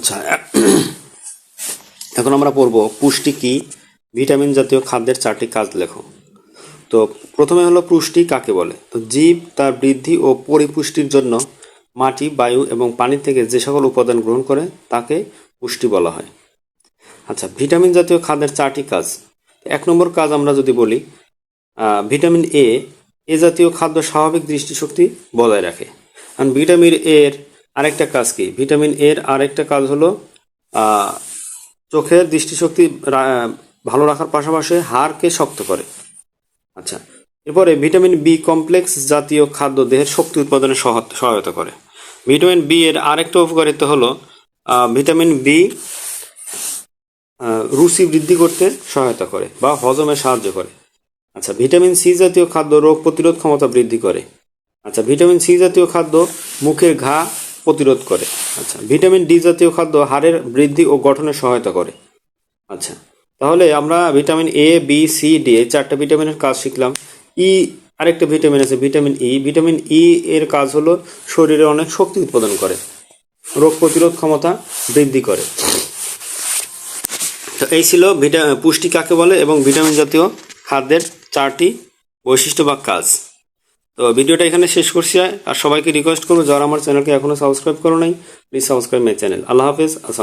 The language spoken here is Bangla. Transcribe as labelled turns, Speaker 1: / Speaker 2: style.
Speaker 1: আচ্ছা এখন আমরা পড়ব পুষ্টি কি? ভিটামিন জাতীয় খাদ্যের চারটি কাজ লেখো। তো প্রথমে হলো পুষ্টি কাকে বলে? তো জীব তার বৃদ্ধি ও পরিপুষ্টির জন্য মাটি, বায়ু এবং পানি থেকে যে সকল উপাদান গ্রহণ করে তাকে পুষ্টি বলা হয়। আচ্ছা ভিটামিন জাতীয় খাদ্যের চারটি কাজ। এক নম্বর কাজ আমরা যদি বলি ভিটামিন এ এ জাতীয় খাদ্য স্বাভাবিক দৃষ্টিশক্তি বজায় রাখে। কারণ ভিটামিন এর আরেকটা কাজ কি? ভিটামিন এর আরেকটা কাজ হলো চোখের দৃষ্টিশক্তি ভালো রাখার পাশাপাশি হাড়কে শক্ত করে। আচ্ছা এরপরে ভিটামিন বি কমপ্লেক্স জাতীয় খাদ্য দেহের শক্তি উৎপাদনে সহায়- সহায়তা করে। ভিটামিন বি এর আরেকটা উপকারিতা হলো ভিটামিন বি রুচি বৃদ্ধি করতে সহায়তা করে বা হজমে সাহায্য করে। আচ্ছা ভিটামিন সি জাতীয় খাদ্য রোগ প্রতিরোধ ক্ষমতা বৃদ্ধি করে। আচ্ছা ভিটামিন সি জাতীয় খাদ্য মুখের ঘা প্রতিরোধ করে। আচ্ছা ভিটামিন ডি জাতীয় খাদ্য হাড়ের বৃদ্ধি ও গঠনে সহায়তা করে। আচ্ছা তাহলে আমরা vitamin A B C D এই চারটা ভিটামিনের কাজ শিখলাম। ই আরেকটা ভিটামিন আছে, ভিটামিন ই ভিটামিন ই এর কাজ হলো শরীরে অনেক শক্তি উৎপাদন করে। রোগ প্রতিরোধ ক্ষমতা বৃদ্ধি করে। তো এই ছিল ভিটা পুষ্টি কাকে বলে এবং ভিটামিন জাতীয় খাদ্যের চারটি বৈশিষ্ট্য বা কাজ। তো ভিডিওটা এখানে শেষ করছি। আর সবাইকে রিকোয়েস্ট করব, যারা আমার চ্যানেলকে এখনও সাবস্ক্রাইব করো নাই প্লিজ সাবস্ক্রাইব মাই চ্যানেল আল্লাহ হাফিজ, আসসালাম